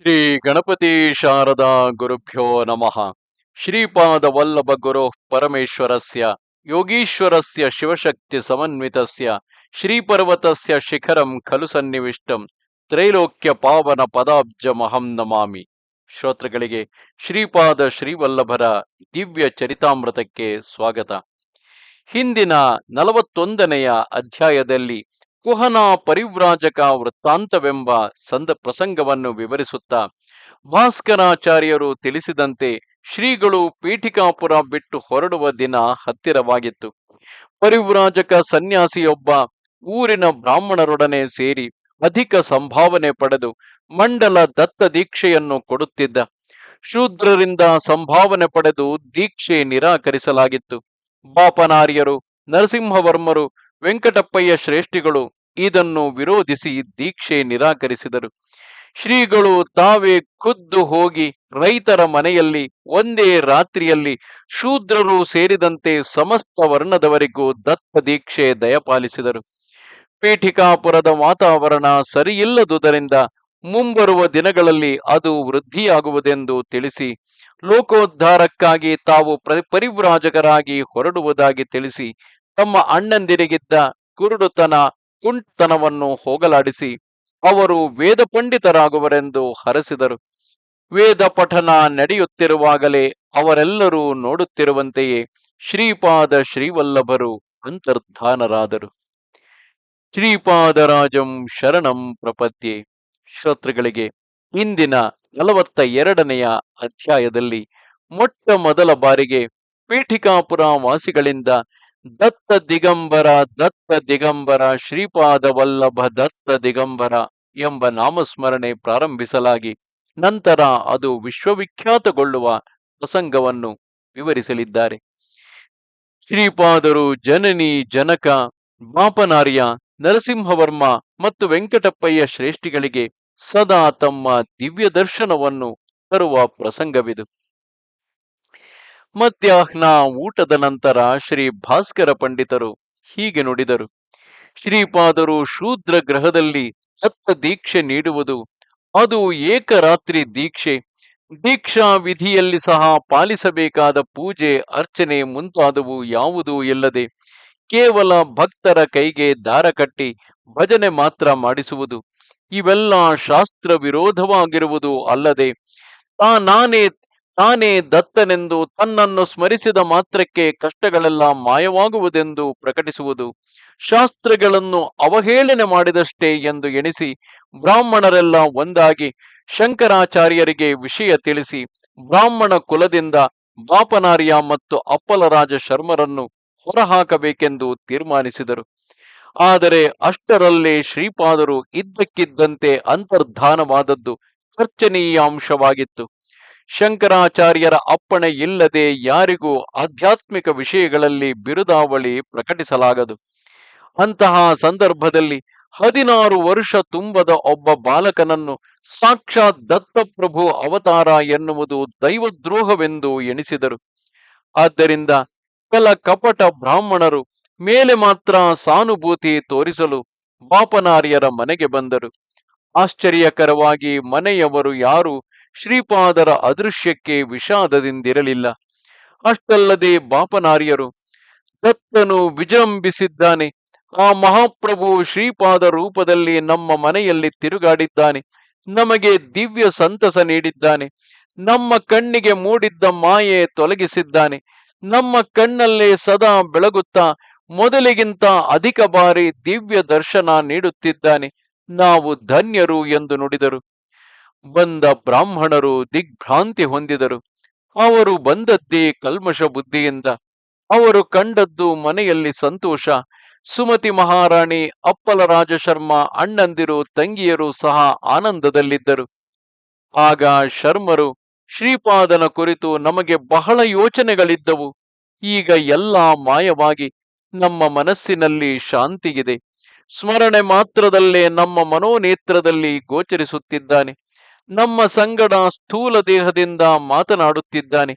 ಶ್ರೀ ಗಣಪತಿ ಶಾರದಾ ಗುರುಭ್ಯೋ ನಮಃ. ಶ್ರೀಪಾದ ವಲ್ಲಭ ಗುರು ಪರಮೇಶ್ವರಸ್ಯ, ಯೋಗೀಶ್ವರಸ್ಯ ಶಿವಶಕ್ತಿ ಸಮನ್ವಿತಸ್ಯ, ಶ್ರೀಪರ್ವತಸ್ಯ ಶಿಖರಂ ಖಲು ಸನ್ನಿವಿಷ್ಟಂ, ತ್ರೈಲೋಕ್ಯ ಪಾವನ ಪದಾಬ್ಜಮಹಂ ನಮಾಮಿ. ಶ್ರೋತೃಗಳಿಗೆ ಶ್ರೀಪಾದ ಶ್ರೀವಲ್ಲಭರ ದಿವ್ಯ ಚರಿತಾಮೃತಕ್ಕೆ ಸ್ವಾಗತ. ಹಿಂದಿನ ನಲವತ್ತೊಂದನೆಯ ಅಧ್ಯಾಯದಲ್ಲಿ ಕುಹನ ಪರಿವ್ರಾಜಕ ವೃತ್ತಾಂತವೆಂಬ ಸಂದ ಪ್ರಸಂಗವನ್ನು ವಿವರಿಸುತ್ತಾ ಭಾಸ್ಕರಾಚಾರ್ಯರು ತಿಳಿಸಿದಂತೆ ಶ್ರೀಗಳು ಪೀಠಿಕಾಪುರ ಬಿಟ್ಟು ಹೊರಡುವ ದಿನ ಹತ್ತಿರವಾಗಿತ್ತು. ಪರಿವ್ರಾಜಕ ಸನ್ಯಾಸಿಯೊಬ್ಬ ಊರಿನ ಬ್ರಾಹ್ಮಣರೊಡನೆ ಸೇರಿ ಅಧಿಕ ಸಂಭಾವನೆ ಪಡೆದು ಮಂಡಲ ದತ್ತ ದೀಕ್ಷೆಯನ್ನು ಕೊಡುತ್ತಿದ್ದ. ಶೂದ್ರರಿಂದ ಸಂಭಾವನೆ ಪಡೆದು ದೀಕ್ಷೆ ನಿರಾಕರಿಸಲಾಗಿತ್ತು. ಬಾಪನಾರ್ಯರು, ನರಸಿಂಹವರ್ಮರು, ವೆಂಕಟಪ್ಪಯ್ಯ ಶ್ರೇಷ್ಠಿಗಳು ಇದನ್ನು ವಿರೋಧಿಸಿ ದೀಕ್ಷೆ ನಿರಾಕರಿಸಿದರು. ಶ್ರೀಗಳು ತಾವೇ ಖುದ್ದು ಹೋಗಿ ರೈತರ ಮನೆಯಲ್ಲಿ, ಒಂದೇ ರಾತ್ರಿಯಲ್ಲಿ ಶೂದ್ರರು ಸೇರಿದಂತೆ ಸಮಸ್ತ ವರ್ಣದವರಿಗೂ ದತ್ತ ದೀಕ್ಷೆ ದಯಪಾಲಿಸಿದರು. ಪೀಠಿಕಾಪುರದ ವಾತಾವರಣ ಸರಿಯಿಲ್ಲದುದರಿಂದ ಮುಂಬರುವ ದಿನಗಳಲ್ಲಿ ಅದು ವೃದ್ಧಿಯಾಗುವುದೆಂದು ತಿಳಿಸಿ, ಲೋಕೋದ್ಧಾರಕ್ಕಾಗಿ ತಾವು ಪ್ರ- ಪರಿವ್ರಾಜಕರಾಗಿ ಹೊರಡುವುದಾಗಿ ತಿಳಿಸಿ, ತಮ್ಮ ಅಣ್ಣಂದಿರಿಗಿದ್ದ ಕುರುಡುತನ ಕುಂಟತನವನ್ನು ಹೋಗಲಾಡಿಸಿ ಅವರು ವೇದ ಪಂಡಿತರಾಗುವರೆಂದು ಹರಸಿದರು. ವೇದ ಪಠನ ನಡೆಯುತ್ತಿರುವಾಗಲೇ ಅವರೆಲ್ಲರೂ ನೋಡುತ್ತಿರುವಂತೆಯೇ ಶ್ರೀಪಾದ ಶ್ರೀವಲ್ಲಭರು ಅಂತರ್ಧಾನರಾದರು. ಶ್ರೀಪಾದರಾಜಂ ಶರಣಂ ಪ್ರಪತ್ಯೆ ಶ್ರೋತೃಗಳಿಗೆ, ಇಂದಿನ ನಲವತ್ತ ಎರಡನೆಯ ಅಧ್ಯಾಯದಲ್ಲಿ ಮೊಟ್ಟ ಮೊದಲ ಬಾರಿಗೆ ಪೀಠಿಕಾಪುರ ವಾಸಿಗಳಿಂದ ದತ್ತ ದಿಗಂಬರ ದತ್ತ ದಿಗಂಬರ ಶ್ರೀಪಾದ ವಲ್ಲಭ ದತ್ತ ದಿಗಂಬರ ಎಂಬ ನಾಮಸ್ಮರಣೆ ಪ್ರಾರಂಭಿಸಲಾಗಿ ನಂತರ ಅದು ವಿಶ್ವವಿಖ್ಯಾತಗೊಳ್ಳುವ ಪ್ರಸಂಗವನ್ನು ವಿವರಿಸಲಿದ್ದಾರೆ. ಶ್ರೀಪಾದರು ಜನನಿ, ಜನಕ ಬಾಪನಾರ್ಯ ನರಸಿಂಹವರ್ಮ ಮತ್ತು ವೆಂಕಟಪ್ಪಯ್ಯ ಶ್ರೇಷ್ಠಿಗಳಿಗೆ ಸದಾ ತಮ್ಮ ದಿವ್ಯ ದರ್ಶನವನ್ನು ತರುವ ಪ್ರಸಂಗವಿದು. ಮಧ್ಯಾಹ್ನ ಊಟದ ನಂತರ ಶ್ರೀ ಭಾಸ್ಕರ ಪಂಡಿತರು ಹೀಗೆ ನುಡಿದರು. ಶ್ರೀಪಾದರು ಶೂದ್ರ ಗ್ರಹದಲ್ಲಿ ದತ್ತ ದೀಕ್ಷೆ ನೀಡುವುದು ಅದು ಏಕರಾತ್ರಿ ದೀಕ್ಷೆ. ದೀಕ್ಷಾ ವಿಧಿಯಲ್ಲಿ ಸಹ ಪಾಲಿಸಬೇಕಾದ ಪೂಜೆ, ಅರ್ಚನೆ ಮುಂತಾದವು ಯಾವುದೂ ಇಲ್ಲದೆ ಕೇವಲ ಭಕ್ತರ ಕೈಗೆ ದಾರ ಕಟ್ಟಿ ಭಜನೆ ಮಾತ್ರ ಮಾಡಿಸುವುದು. ಇವೆಲ್ಲ ಶಾಸ್ತ್ರ ವಿರೋಧವಾಗಿರುವುದು ಅಲ್ಲದೆ ನಾನೇ ತಾನೇ ದತ್ತನೆಂದು ತನ್ನನ್ನು ಸ್ಮರಿಸಿದ ಮಾತ್ರಕ್ಕೆ ಕಷ್ಟಗಳೆಲ್ಲ ಮಾಯವಾಗುವುದೆಂದು ಪ್ರಕಟಿಸುವುದು. ಶಾಸ್ತ್ರಗಳನ್ನು ಅವಹೇಳನೆ ಮಾಡಿದಷ್ಟೇ ಎಂದು ಎಣಿಸಿ ಬ್ರಾಹ್ಮಣರೆಲ್ಲ ಒಂದಾಗಿ ಶಂಕರಾಚಾರ್ಯರಿಗೆ ವಿಷಯ ತಿಳಿಸಿ ಬ್ರಾಹ್ಮಣ ಕುಲದಿಂದ ಬಾಪನಾರ್ಯ ಮತ್ತು ಅಪ್ಪಲರಾಜ ಶರ್ಮರನ್ನು ಹೊರಹಾಕಬೇಕೆಂದು ತೀರ್ಮಾನಿಸಿದರು. ಆದರೆ ಅಷ್ಟರಲ್ಲೇ ಶ್ರೀಪಾದರು ಇದ್ದಕ್ಕಿದ್ದಂತೆ ಅಂತರ್ಧಾನವಾದದ್ದು ಚರ್ಚನೀಯ ಅಂಶವಾಗಿತ್ತು ಶಂಕರಾಚಾರ್ಯರ ಅಪ್ಪಣೆ ಇಲ್ಲದೆ ಯಾರಿಗೂ ಆಧ್ಯಾತ್ಮಿಕ ವಿಷಯಗಳಲ್ಲಿ ಬಿರುದಾವಳಿ ಪ್ರಕಟಿಸಲಾಗದು. ಅಂತಹ ಸಂದರ್ಭದಲ್ಲಿ ಹದಿನಾರು ವರ್ಷ ತುಂಬದ ಒಬ್ಬ ಬಾಲಕನನ್ನು ಸಾಕ್ಷಾತ್ ದತ್ತಪ್ರಭು ಅವತಾರ ಎನ್ನುವುದು ದೈವದ್ರೋಹವೆಂದು ಎಣಿಸಿದರು. ಆದ್ದರಿಂದ ಕೆಲ ಕಪಟ ಬ್ರಾಹ್ಮಣರು ಮೇಲೆ ಮಾತ್ರ ಸಾನುಭೂತಿ ತೋರಿಸಲು ಬಾಪನಾರ್ಯರ ಮನೆಗೆ ಬಂದರು. ಆಶ್ಚರ್ಯಕರವಾಗಿ ಮನೆಯವರು ಯಾರು ಶ್ರೀಪಾದರ ಅದೃಶ್ಯಕ್ಕೆ ವಿಷಾದದಿಂದಿರಲಿಲ್ಲ. ಅಷ್ಟಲ್ಲದೆ ಬಾಪನಾರಿಯರು, ದತ್ತನು ವಿಜೃಂಭಿಸಿದ್ದಾನೆ. ಆ ಮಹಾಪ್ರಭು ಶ್ರೀಪಾದ ರೂಪದಲ್ಲಿ ನಮ್ಮ ಮನೆಯಲ್ಲಿ ತಿರುಗಾಡಿದ್ದಾನೆ. ನಮಗೆ ದಿವ್ಯ ಸಂತಸ ನೀಡಿದ್ದಾನೆ. ನಮ್ಮ ಕಣ್ಣಿಗೆ ಮೂಡಿದ್ದ ಮಾಯೆ ತೊಲಗಿಸಿದ್ದಾನೆ. ನಮ್ಮ ಕಣ್ಣಲ್ಲೇ ಸದಾ ಬೆಳಗುತ್ತಾ, ಮೊದಲಿಗಿಂತ ಅಧಿಕ ಬಾರಿ ದಿವ್ಯ ದರ್ಶನ ನೀಡುತ್ತಿದ್ದಾನೆ. ನಾವು ಧನ್ಯರು ಎಂದು ನುಡಿದರು. ಬಂದ ಬ್ರಾಹ್ಮಣರು ದಿಗ್ಭ್ರಾಂತಿ ಹೊಂದಿದರು. ಅವರು ಬಂದದ್ದೇ ಕಲ್ಮಶ ಬುದ್ಧಿಯಿಂದ. ಅವರು ಕಂಡದ್ದು ಮನೆಯಲ್ಲಿ ಸಂತೋಷ. ಸುಮತಿ ಮಹಾರಾಣಿ, ಅಪ್ಪಲ ರಾಜಶರ್ಮ, ಅಣ್ಣಂದಿರು, ತಂಗಿಯರು ಸಹ ಆನಂದದಲ್ಲಿದ್ದರು. ಆಗ ಶರ್ಮರು, ಶ್ರೀಪಾದನ ಕುರಿತು ನಮಗೆ ಬಹಳ ಯೋಚನೆಗಳಿದ್ದವು. ಈಗ ಎಲ್ಲ ಮಾಯವಾಗಿ ನಮ್ಮ ಮನಸ್ಸಿನಲ್ಲಿ ಶಾಂತಿಗಿದೆ ಸ್ಮರಣೆ ಮಾತ್ರದಲ್ಲೇ ನಮ್ಮ ಮನೋನೇತ್ರದಲ್ಲಿ ಗೋಚರಿಸುತ್ತಿದ್ದಾನೆ. ನಮ್ಮ ಸಂಗಡ ಸ್ಥೂಲ ದೇಹದಿಂದ ಮಾತನಾಡುತ್ತಿದ್ದಾನೆ.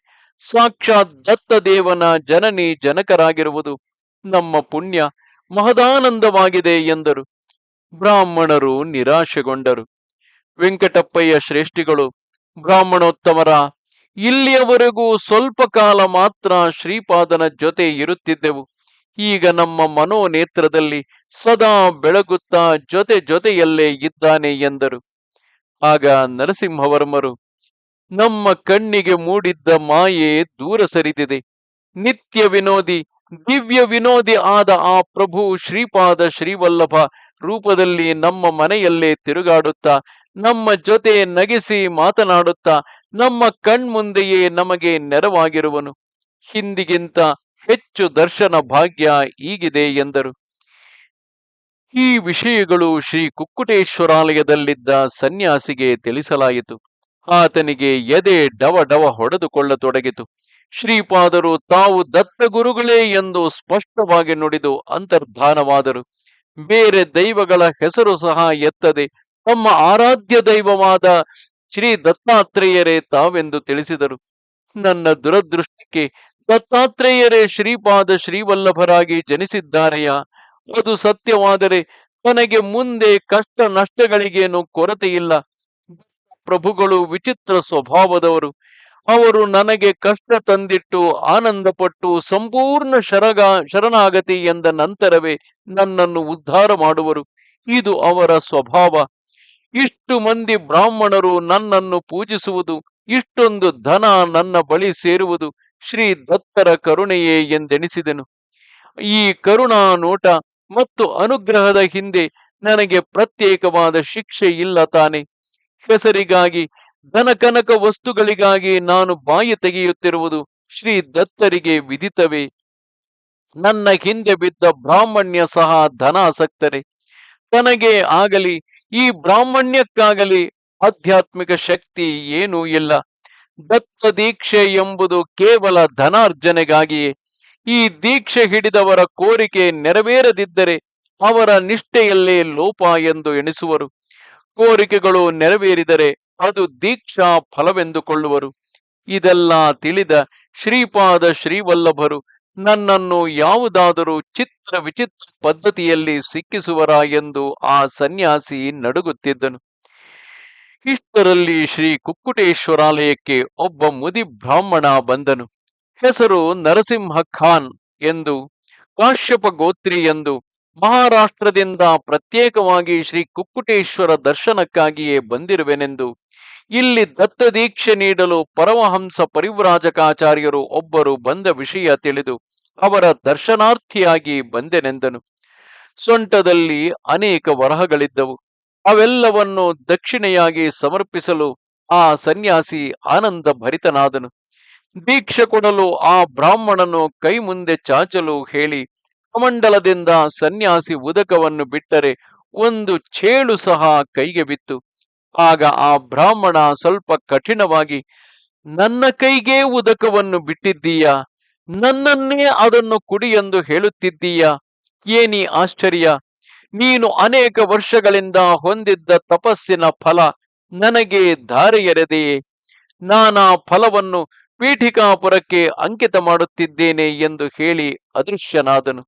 ಸಾಕ್ಷಾತ್ ದತ್ತದೇವನ ಜನನಿ ಜನಕರಾಗಿರುವುದು ನಮ್ಮ ಪುಣ್ಯ, ಮಹದಾನಂದವಾಗಿದೆ ಎಂದರು. ಬ್ರಾಹ್ಮಣರು ನಿರಾಶೆಗೊಂಡರು. ವೆಂಕಟಪ್ಪಯ್ಯ ಶ್ರೇಷ್ಠಿಗಳು, ಬ್ರಾಹ್ಮಣೋತ್ತಮರ, ಇಲ್ಲಿಯವರೆಗೂ ಸ್ವಲ್ಪ ಕಾಲ ಮಾತ್ರ ಶ್ರೀಪಾದನ ಜೊತೆ ಇರುತ್ತಿದ್ದೆವು. ಈಗ ನಮ್ಮ ಮನೋನೇತ್ರದಲ್ಲಿ ಸದಾ ಬೆಳಗುತ್ತಾ ಜೊತೆ ಜೊತೆಯಲ್ಲೇ ಇದ್ದಾನೆ ಎಂದರು. ಆಗ ನರಸಿಂಹವರ್ಮರು ನಮ್ಮ ಕಣ್ಣಿಗೆ ಮೂಡಿದ್ದ ಮಾಯೆ ದೂರ ಸರಿದಿದೆ. ನಿತ್ಯ ವಿನೋದಿ, ದಿವ್ಯ ವಿನೋದಿ ಆದ ಆ ಪ್ರಭು ಶ್ರೀಪಾದ ಶ್ರೀವಲ್ಲಭ ರೂಪದಲ್ಲಿ ನಮ್ಮ ಮನೆಯಲ್ಲೇ ತಿರುಗಾಡುತ್ತಾ, ನಮ್ಮ ಜೊತೆ ನಗಿಸಿ ಮಾತನಾಡುತ್ತಾ, ನಮ್ಮ ಕಣ್ಮುಂದೆಯೇ ನಮಗೆ ನೆರವಾಗಿರುವನು. ಹಿಂದಿಗಿಂತ ಹೆಚ್ಚು ದರ್ಶನ ಭಾಗ್ಯ ಈಗಿದೆ ಎಂದರು. ಈ ವಿಷಯಗಳು ಶ್ರೀ ಕುಕ್ಕುಟೇಶ್ವರಾಲಯದಲ್ಲಿದ್ದ ಸನ್ಯಾಸಿಗೆ ತಿಳಿಸಲಾಯಿತು. ಆತನಿಗೆ ಎದೆ ಡವ ಡವ ಹೊಡೆದುಕೊಳ್ಳತೊಡಗಿತು. ಶ್ರೀಪಾದರು, ತಾವು ದತ್ತಗುರುಗಳೇ ಎಂದು ಸ್ಪಷ್ಟವಾಗಿ ನುಡಿದು ಅಂತರ್ಧಾನವಾದರು. ಬೇರೆ ದೈವಗಳ ಹೆಸರು ಸಹ ಎತ್ತದೆ. ತಮ್ಮ ಆರಾಧ್ಯ ದೈವವಾದ ಶ್ರೀ ದತ್ತಾತ್ರೇಯರೇ ತಾವೆಂದು ತಿಳಿಸಿದರು. ನನ್ನ ದುರದೃಷ್ಟಕ್ಕೆ ದತ್ತಾತ್ರೇಯರೇ ಶ್ರೀಪಾದ ಶ್ರೀವಲ್ಲಭರಾಗಿ ಜನಿಸಿದ್ದಾರೆಯಾ? ಅದು ಸತ್ಯವಾದರೆ ತನಗೆ ಮುಂದೆ ಕಷ್ಟ ನಷ್ಟಗಳಿಗೇನು ಕೊರತೆಯಿಲ್ಲ. ಪ್ರಭುಗಳು ವಿಚಿತ್ರ ಸ್ವಭಾವದವರು. ಅವರು ನನಗೆ ಕಷ್ಟ ತಂದಿಟ್ಟು ಆನಂದಪಟ್ಟು ಸಂಪೂರ್ಣ ಶರಗ ಶರಣಾಗತಿ ಎಂದ ನಂತರವೇ ನನ್ನನ್ನು ಉದ್ಧಾರ ಮಾಡುವರು. ಇದು ಅವರ ಸ್ವಭಾವ. ಇಷ್ಟು ಮಂದಿ ಬ್ರಾಹ್ಮಣರು ನನ್ನನ್ನು ಪೂಜಿಸುವುದು, ಇಷ್ಟೊಂದು ಧನ ನನ್ನ ಬಳಿ ಸೇರುವುದು ಶ್ರೀ ದತ್ತರ ಕರುಣೆಯೇ ಎಂದೆನಿಸಿದನು. ಈ ಕರುಣಾ ನೋಟ ಮತ್ತು ಅನುಗ್ರಹದ ಹಿಂದೆ ನನಗೆ ಪ್ರತ್ಯೇಕವಾದ ಶಿಕ್ಷೆ ಇಲ್ಲ ತಾನೆ. ಹೆಸರಿಗಾಗಿ, ಧನಕನಕ ವಸ್ತುಗಳಿಗಾಗಿ ನಾನು ಬಾಯಿ ತೆಗೆಯುತ್ತಿರುವುದು ಶ್ರೀ ದತ್ತರಿಗೆ ವಿಧಿತವೇ. ನನ್ನ ಹಿಂದೆ ಬಿದ್ದ ಬ್ರಾಹ್ಮಣ್ಯ ಸಹ ಧನಾಸಕ್ತರೆ. ತನಗೆ ಆಗಲಿ, ಈ ಬ್ರಾಹ್ಮಣ್ಯಕ್ಕಾಗಲಿ ಆಧ್ಯಾತ್ಮಿಕ ಶಕ್ತಿ ಏನೂ ಇಲ್ಲ. ದತ್ತ ದೀಕ್ಷೆ ಎಂಬುದು ಕೇವಲ ಧನಾರ್ಜನೆಗಾಗಿಯೇ ಈ ದೀಕ್ಷೆ ಹಿಡಿದವರ ಕೋರಿಕೆ ನೆರವೇರದಿದ್ದರೆ ಅವರ ನಿಷ್ಠೆಯಲ್ಲೇ ಲೋಪ ಎಂದು ಎಣಿಸುವರು. ಕೋರಿಕೆಗಳು ನೆರವೇರಿದರೆ ಅದು ದೀಕ್ಷಾ ಫಲವೆಂದುಕೊಳ್ಳುವರು. ಇದೆಲ್ಲ ತಿಳಿದ ಶ್ರೀಪಾದ ಶ್ರೀವಲ್ಲಭರು ನನ್ನನ್ನು ಯಾವುದಾದರೂ ಚಿತ್ರ ವಿಚಿತ್ರ ಪದ್ಧತಿಯಲ್ಲಿ ಸಿಕ್ಕಿಸುವರಾ ಎಂದು ಆ ಸನ್ಯಾಸಿ ನಡುಗುತ್ತಿದ್ದನು. ಇಷ್ಟರಲ್ಲಿ ಶ್ರೀ ಕುಕ್ಕುಟೇಶ್ವರಾಲಯಕ್ಕೆ ಒಬ್ಬ ಮುದಿ ಬ್ರಾಹ್ಮಣ ಬಂದನು. ಹೆಸರು ನರಸಿಂಹ ಖಾನ್ ಎಂದು, ಕಾಶ್ಯಪ ಗೋತ್ರಿ ಎಂದು ಮಹಾರಾಷ್ಟ್ರದಿಂದ ಪ್ರತ್ಯೇಕವಾಗಿ ಶ್ರೀ ಕುಕ್ಕುಟೇಶ್ವರ ದರ್ಶನಕ್ಕಾಗಿಯೇ ಬಂದಿರುವೆನೆಂದು, ಇಲ್ಲಿ ದತ್ತ ದೀಕ್ಷೆ ನೀಡಲು ಪರಮಹಂಸ ಪರಿವ್ರಾಜಕಾಚಾರ್ಯರು ಒಬ್ಬರು ಬಂದ ವಿಷಯ ತಿಳಿದು ಅವರ ದರ್ಶನಾರ್ಥಿಯಾಗಿ ಬಂದೆನೆಂದನು. ಸೊಂಟದಲ್ಲಿ ಅನೇಕ ವರಹಗಳಿದ್ದವು. ಅವೆಲ್ಲವನ್ನು ದಕ್ಷಿಣೆಯಾಗಿ ಸಮರ್ಪಿಸಲು ಆ ಸನ್ಯಾಸಿ ಆನಂದ ಭರಿತನಾದನು ದೀಕ್ಷೆ ಕೊಡಲು ಆ ಬ್ರಾಹ್ಮಣನು ಕೈ ಮುಂದೆ ಚಾಚಲು ಹೇಳಿ ಕಮಂಡಲದಿಂದ ಸನ್ಯಾಸಿ ಉದಕವನ್ನು ಬಿಟ್ಟರೆ ಒಂದು ಚೇಳು ಸಹ ಕೈಗೆ ಬಿತ್ತು. ಆಗ ಆ ಬ್ರಾಹ್ಮಣ ಸ್ವಲ್ಪ ಕಠಿಣವಾಗಿ, ನನ್ನ ಕೈಗೆ ಉದಕವನ್ನು ಬಿಟ್ಟಿದ್ದೀಯ? ನನ್ನನ್ನೇ ಅದನ್ನು ಕುಡಿ ಎಂದು ಹೇಳುತ್ತಿದ್ದೀಯ? ಏನಿ ಆಶ್ಚರ್ಯ! ನೀನು ಅನೇಕ ವರ್ಷಗಳಿಂದ ಹೊಂದಿದ್ದ ತಪಸ್ಸಿನ ಫಲ ನನಗೆ ಧಾರೆಯರೆದೆಯೇ? ನಾನಾ ಫಲವನ್ನು ಪೀಠಿಕಾಪುರಕ್ಕೆ ಅಂಕಿತ ಮಾಡುತ್ತಿದ್ದೇನೆ ಎಂದು ಹೇಳಿ ಅದೃಶ್ಯನಾದನು.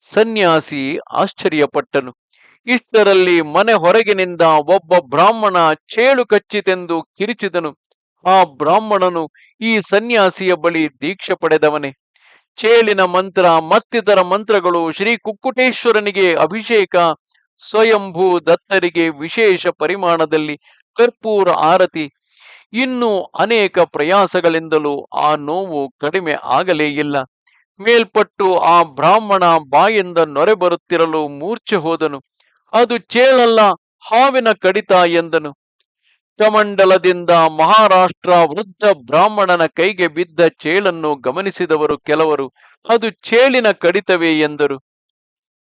ಸನ್ಯಾಸಿ ಆಶ್ಚರ್ಯಪಟ್ಟನು. ಇಷ್ಟರಲ್ಲಿ ಮನೆ ಹೊರಗಿನಿಂದ ಒಬ್ಬ ಬ್ರಾಹ್ಮಣ ಚೇಳು ಕಚ್ಚಿತೆಂದು ಕಿರಿಚಿದನು. ಆ ಬ್ರಾಹ್ಮಣನು ಈ ಸನ್ಯಾಸಿಯ ಬಳಿ ದೀಕ್ಷೆ ಪಡೆದವನೇ. ಚೇಳಿನ ಮಂತ್ರ, ಮತ್ತಿತರ ಮಂತ್ರಗಳು ಶ್ರೀ ಕುಕ್ಕುಟೇಶ್ವರನಿಗೆ ಅಭಿಷೇಕ, ಸ್ವಯಂಭೂ ದತ್ತರಿಗೆ ವಿಶೇಷ ಪರಿಮಾಣದಲ್ಲಿ ಕರ್ಪೂರ ಆರತಿ ಇನ್ನು ಅನೇಕ ಪ್ರಯಾಸಗಳಿಂದಲೂ ಆ ನೋವು ಕಡಿಮೆ ಆಗಲೇ ಇಲ್ಲ. ಮೇಲ್ಪಟ್ಟು ಆ ಬ್ರಾಹ್ಮಣ ಬಾಯಿಂದ ನೊರೆ ಬರುತ್ತಿರಲು ಮೂರ್ಛೆ ಹೋದನು. ಅದು ಚೇಳಲ್ಲ, ಹಾವಿನ ಕಡಿತ ಎಂದನು. ಕಮಂಡಲದಿಂದ ಮಹಾರಾಷ್ಟ್ರ ವೃದ್ಧ ಬ್ರಾಹ್ಮಣನ ಕೈಗೆ ಬಿದ್ದ ಚೇಳನ್ನು ಗಮನಿಸಿದವರು ಕೆಲವರು, ಅದು ಚೇಳಿನ ಕಡಿತವೇ ಎಂದರು.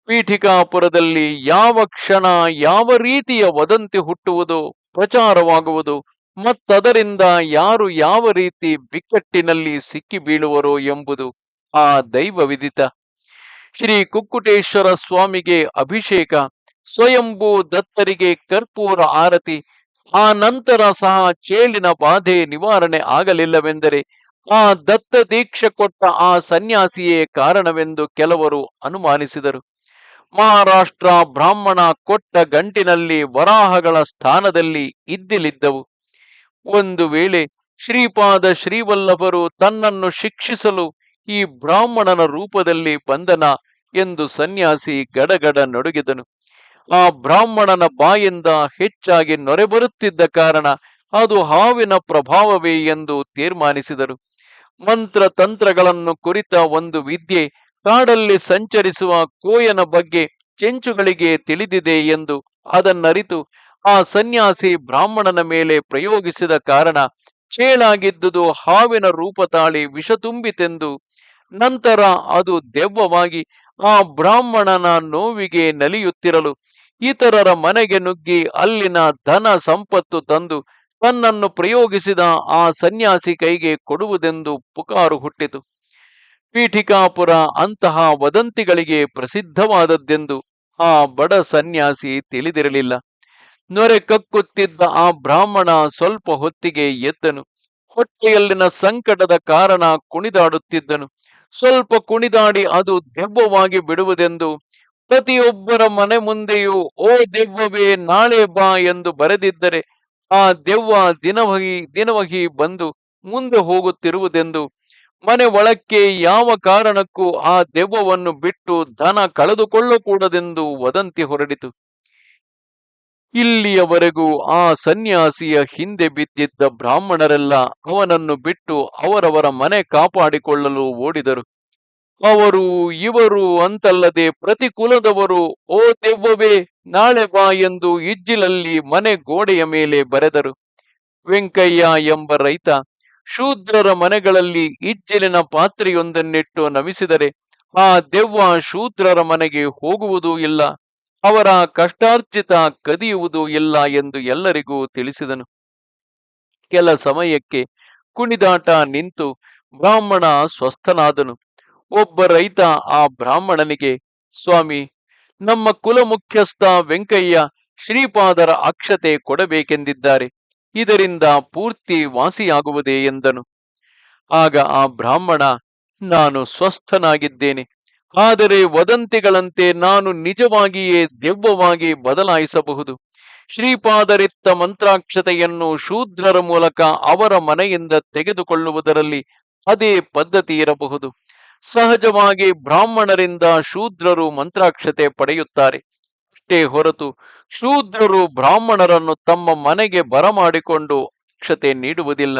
ಪೀಠಿಕಾಪುರದಲ್ಲಿ ಯಾವ ಕ್ಷಣ ಯಾವ ರೀತಿಯ ವದಂತಿ ಹುಟ್ಟುವುದು ಪ್ರಚಾರವಾಗುವುದು ಮತ್ತದರಿಂದ ಯಾರು ಯಾವ ರೀತಿ ಬಿಕ್ಕಟ್ಟಿನಲ್ಲಿ ಸಿಕ್ಕಿ ಬೀಳುವರೋ ಎಂಬುದು ಆ ದೈವ ವಿದಿತ ಶ್ರೀ ಕುಕ್ಕುಟೇಶ್ವರ ಸ್ವಾಮಿಗೆ ಅಭಿಷೇಕ, ಸ್ವಯಂಭೂ ದತ್ತರಿಗೆ ಕರ್ಪೂರ ಆರತಿ, ಆ ನಂತರ ಸಹ ಚೇಳಿನ ಬಾಧೆ ನಿವಾರಣೆ ಆಗಲಿಲ್ಲವೆಂದರೆ ಆ ದತ್ತ ದೀಕ್ಷೆ ಕೊಟ್ಟ ಆ ಸನ್ಯಾಸಿಯೇ ಕಾರಣವೆಂದು ಕೆಲವರು ಅನುಮಾನಿಸಿದರು. ಮಹಾರಾಷ್ಟ್ರ ಬ್ರಾಹ್ಮಣ ಕೊಟ್ಟ ಗಂಟಿನಲ್ಲಿ ವರಾಹಗಳ ಸ್ಥಾನದಲ್ಲಿ ಇದ್ದಿಲಿದ್ದವು. ಒಂದು ವೇಳೆ ಶ್ರೀಪಾದ ಶ್ರೀವಲ್ಲಭರು ತನ್ನನ್ನು ಶಿಕ್ಷಿಸಲು ಈ ಬ್ರಾಹ್ಮಣನ ರೂಪದಲ್ಲಿ ಬಂದನ ಎಂದು ಸನ್ಯಾಸಿ ಗಡಗಡ ನಡುಗಿದನು. ಆ ಬ್ರಾಹ್ಮಣನ ಬಾಯಿಂದ ಹೆಚ್ಚಾಗಿ ನೊರೆ ಬರುತ್ತಿದ್ದ ಕಾರಣ ಅದು ಹಾವಿನ ಪ್ರಭಾವವೇ ಎಂದು ತೀರ್ಮಾನಿಸಿದರು. ಮಂತ್ರ ತಂತ್ರಗಳನ್ನು ಕುರಿತ ಒಂದು ವಿದ್ಯೆ ಕಾಡಲ್ಲಿ ಸಂಚರಿಸುವ ಕೋಯನ ಬಗ್ಗೆ ಚೆಂಚುಗಳಿಗೆ ತಿಳಿದಿದೆ ಎಂದು ಅದನ್ನರಿತು. ಆ ಸನ್ಯಾಸಿ ಬ್ರಾಹ್ಮಣನ ಮೇಲೆ ಪ್ರಯೋಗಿಸಿದ ಕಾರಣ ಚೇಳಾಗಿದ್ದುದು ಹಾವಿನ ರೂಪ ತಾಳಿ ವಿಷ ತುಂಬಿತೆಂದು ನಂತರ ಅದು ದೆವ್ವವಾಗಿ ಆ ಬ್ರಾಹ್ಮಣನ ನೋವಿಗೆ ನಲಿಯುತ್ತಿರಲು ಇತರರ ಮನೆಗೆ ನುಗ್ಗಿ ಅಲ್ಲಿನ ಧನ ಸಂಪತ್ತು ತಂದು ತನ್ನನ್ನು ಪ್ರಯೋಗಿಸಿದ ಆ ಸನ್ಯಾಸಿ ಕೈಗೆ ಕೊಡುವುದೆಂದು ಪುಕಾರು ಹುಟ್ಟಿತು. ಪೀಠಿಕಾಪುರ ಅಂತಹ ವದಂತಿಗಳಿಗೆ ಪ್ರಸಿದ್ಧವಾದದ್ದೆಂದು ಆ ಬಡ ಸನ್ಯಾಸಿ ತಿಳಿದಿರಲಿಲ್ಲ. ನೊರೆ ಕಕ್ಕುತ್ತಿದ್ದ ಆ ಬ್ರಾಹ್ಮಣ ಸ್ವಲ್ಪ ಹೊತ್ತಿಗೆ ಎದ್ದನು. ಹೊಟ್ಟೆಯಲ್ಲಿನ ಸಂಕಟದ ಕಾರಣ ಕುಣಿದಾಡುತ್ತಿದ್ದನು. ಸ್ವಲ್ಪ ಕುಣಿದಾಡಿ ಅದು ದೆವ್ವವಾಗಿ ಬಿಡುವುದೆಂದು ಪ್ರತಿಯೊಬ್ಬರ ಮನೆ ಮುಂದೆಯೂ, ಓ ದೆವ್ವವೇ, ನಾಳೆ ಬಾ ಎಂದು ಬರೆದಿದ್ದರೆ ಆ ದೆವ್ವ ದಿನವಹಿ ದಿನವಹಿ ಬಂದು ಮುಂದೆ ಹೋಗುತ್ತಿರುವುದೆಂದು ಮನೆ ಒಳಕ್ಕೆ ಯಾವ ಕಾರಣಕ್ಕೂ ಆ ದೆವ್ವವನ್ನು ಬಿಟ್ಟು ಧನ ಕಳೆದುಕೊಳ್ಳಕೂಡದೆಂದು ವದಂತಿ ಹೊರಡಿತು. ಇಲ್ಲಿಯವರೆಗೂ ಆ ಸನ್ಯಾಸಿಯ ಹಿಂದೆ ಬಿದ್ದಿದ್ದ ಬ್ರಾಹ್ಮಣರೆಲ್ಲ ಅವನನ್ನು ಬಿಟ್ಟು ಅವರವರ ಮನೆ ಕಾಪಾಡಿಕೊಳ್ಳಲು ಓಡಿದರು. ಅವರು, ಇವರು ಅಂತಲ್ಲದೆ ಪ್ರತಿ ಕುಲದವರು ಓ ದೆವ್ವವೇ, ನಾಳೆ ಬಾ ಎಂದು ಇಜ್ಜಿಲಲ್ಲಿ ಮನೆ ಗೋಡೆಯ ಮೇಲೆ ಬರೆದರು. ವೆಂಕಯ್ಯ ಎಂಬ ರೈತ ಶೂದ್ರರ ಮನೆಗಳಲ್ಲಿ ಇಜ್ಜಿಲಿನ ಪಾತ್ರೆಯೊಂದನ್ನಿಟ್ಟು ನಮಿಸಿದರೆ, ಆ ದೆವ್ವ ಶೂದ್ರರ ಮನೆಗೆ ಹೋಗುವುದೂ ಇಲ್ಲ. ಅವರ ಕಷ್ಟಾರ್ಜಿತ ಕದಿಯುವುದು ಇಲ್ಲ ಎಂದು ಎಲ್ಲರಿಗೂ ತಿಳಿಸಿದನು. ಕೆಲ ಸಮಯಕ್ಕೆ ಕುಣಿದಾಟ ನಿಂತು ಬ್ರಾಹ್ಮಣ ಸ್ವಸ್ಥನಾದನು. ಒಬ್ಬ ರೈತ ಆ ಬ್ರಾಹ್ಮಣನಿಗೆ, ಸ್ವಾಮಿ, ನಮ್ಮ ಕುಲ ಮುಖ್ಯಸ್ಥ ವೆಂಕಯ್ಯ ಶ್ರೀಪಾದರ ಅಕ್ಷತೆ ಕೊಡಬೇಕೆಂದಿದ್ದಾರೆ. ಇದರಿಂದ ಪೂರ್ತಿ ವಾಸಿಯಾಗುವುದೇ ಎಂದನು. ಆಗ ಆ ಬ್ರಾಹ್ಮಣ, ನಾನು ಸ್ವಸ್ಥನಾಗಿದ್ದೇನೆ. ಆದರೆ ವದಂತಿಗಳಂತೆ ನಾನು ನಿಜವಾಗಿಯೇ ದೆವ್ವವಾಗಿ ಬದಲಾಯಿಸಬಹುದು. ಶ್ರೀಪಾದರಿತ್ತ ಮಂತ್ರಾಕ್ಷತೆಯನ್ನು ಶೂದ್ರರ ಮೂಲಕ ಅವರ ಮನೆಯಿಂದ ತೆಗೆದುಕೊಳ್ಳುವುದರಲ್ಲಿ ಅದೇ ಪದ್ಧತಿ ಇರಬಹುದು. ಸಹಜವಾಗಿ ಬ್ರಾಹ್ಮಣರಿಂದ ಶೂದ್ರರು ಮಂತ್ರಾಕ್ಷತೆ ಪಡೆಯುತ್ತಾರೆ. ಅಷ್ಟೇ ಹೊರತು ಶೂದ್ರರು ಬ್ರಾಹ್ಮಣರನ್ನು ತಮ್ಮ ಮನೆಗೆ ಬರಮಾಡಿಕೊಂಡು ಅಕ್ಷತೆ ನೀಡುವುದಿಲ್ಲ.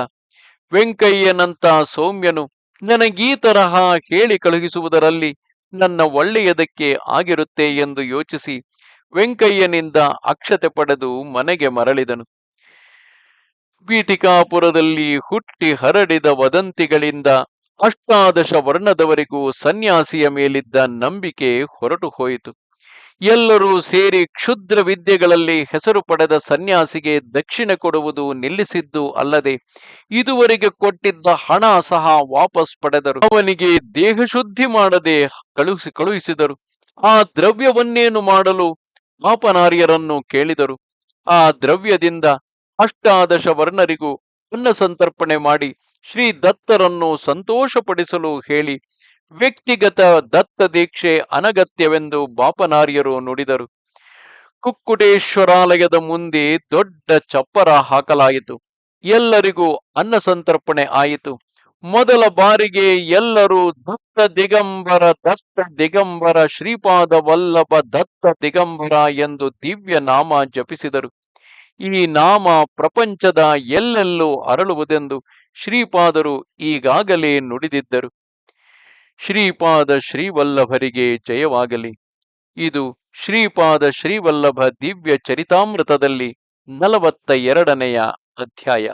ವೆಂಕಯ್ಯನಂತ ಸೌಮ್ಯನು ನನಗೀ ತರಹ ಹೇಳಿ ಕಳುಹಿಸುವುದರಲ್ಲಿ ನನ್ನ ಒಳ್ಳೆಯದಕ್ಕೆ ಆಗಿರುತ್ತೆ ಎಂದು ಯೋಚಿಸಿ ವೆಂಕಯ್ಯನಿಂದ ಅಕ್ಷತೆ ಪಡೆದು ಮನೆಗೆ ಮರಳಿದನು. ಬೀಟಿಕಾಪುರದಲ್ಲಿ ಹುಟ್ಟಿ ಹರಡಿದ ವದಂತಿಗಳಿಂದ ಅಷ್ಟಾದಶ ವರ್ಣದವರೆಗೂ ಸನ್ಯಾಸಿಯ ಮೇಲಿದ್ದ ನಂಬಿಕೆ ಹೊರಟು ಹೋಯಿತು ಎಲ್ಲರೂ ಸೇರಿ ಕ್ಷುದ್ರ ವಿದ್ಯೆಗಳಲ್ಲಿ ಹೆಸರು ಪಡೆದ ಸನ್ಯಾಸಿಗೆ ದಕ್ಷಿಣ ಕೊಡುವುದು ನಿಲ್ಲಿಸಿದ್ದು ಅಲ್ಲದೆ ಇದುವರೆಗೆ ಕೊಟ್ಟಿದ್ದ ಹಣ ಸಹ ವಾಪಸ್ ಪಡೆದರು. ಅವನಿಗೆ ದೇಹ ಶುದ್ಧಿ ಮಾಡದೆ ಕಳುಹಿಸಿ, ಕಳುಹಿಸಿದರು. ಆ ದ್ರವ್ಯವನ್ನೇನು ಮಾಡಲು ಪಾಪನಾರ್ಯರನ್ನು ಕೇಳಿದರು. ಆ ದ್ರವ್ಯದಿಂದ ಅಷ್ಟಾದಶ ವರ್ಣರಿಗೂ ಅನ್ನ ಸಂತರ್ಪಣೆ ಮಾಡಿ ಶ್ರೀ ದತ್ತರನ್ನು ಸಂತೋಷಪಡಿಸಲು ಹೇಳಿ ವ್ಯಕ್ತಿಗತ ದತ್ತ ದೀಕ್ಷೆ ಅನಗತ್ಯವೆಂದು ಬಾಪನಾರ್ಯರು ನುಡಿದರು. ಕುಕ್ಕುಟೇಶ್ವರಾಲಯದ ಮುಂದೆ ದೊಡ್ಡ ಚಪ್ಪರ ಹಾಕಲಾಯಿತು. ಎಲ್ಲರಿಗೂ ಅನ್ನ ಸಂತರ್ಪಣೆ ಆಯಿತು. ಮೊದಲ ಬಾರಿಗೆ ಎಲ್ಲರೂ ದತ್ತ ದಿಗಂಬರ ದತ್ತ ದಿಗಂಬರ, ಶ್ರೀಪಾದ ವಲ್ಲಭ, ದತ್ತ ದಿಗಂಬರ ಎಂದು ದಿವ್ಯ ನಾಮ ಜಪಿಸಿದರು. ಈ ನಾಮ ಪ್ರಪಂಚದ ಎಲ್ಲೆಲ್ಲೂ ಅರಳುವುದೆಂದು ಶ್ರೀಪಾದರು ಈಗಾಗಲೇ ನುಡಿದಿದ್ದರು. ಶ್ರೀಪಾದ ಶ್ರೀವಲ್ಲಭರಿಗೆ ಜಯವಾಗಲಿ. ಇದು ಶ್ರೀಪಾದ ಶ್ರೀವಲ್ಲಭ ದಿವ್ಯ ಚರಿತಾಮೃತದಲ್ಲಿ ನಲವತ್ತ ಎರಡನೆಯ ಅಧ್ಯಾಯ.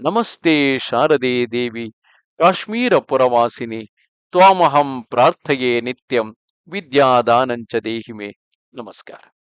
ನಮಸ್ತೆ ಶಾರದೆ ದೇವಿ ಕಾಶ್ಮೀರ ಪುರವಾಸಿನಿ ತ್ವಾಮಹಂ ಪ್ರಾರ್ಥಯೇ ನಿತ್ಯಂ ವಿದ್ಯಾದಾನಂಚ ದೇಹಿಮೆ. ನಮಸ್ಕಾರ.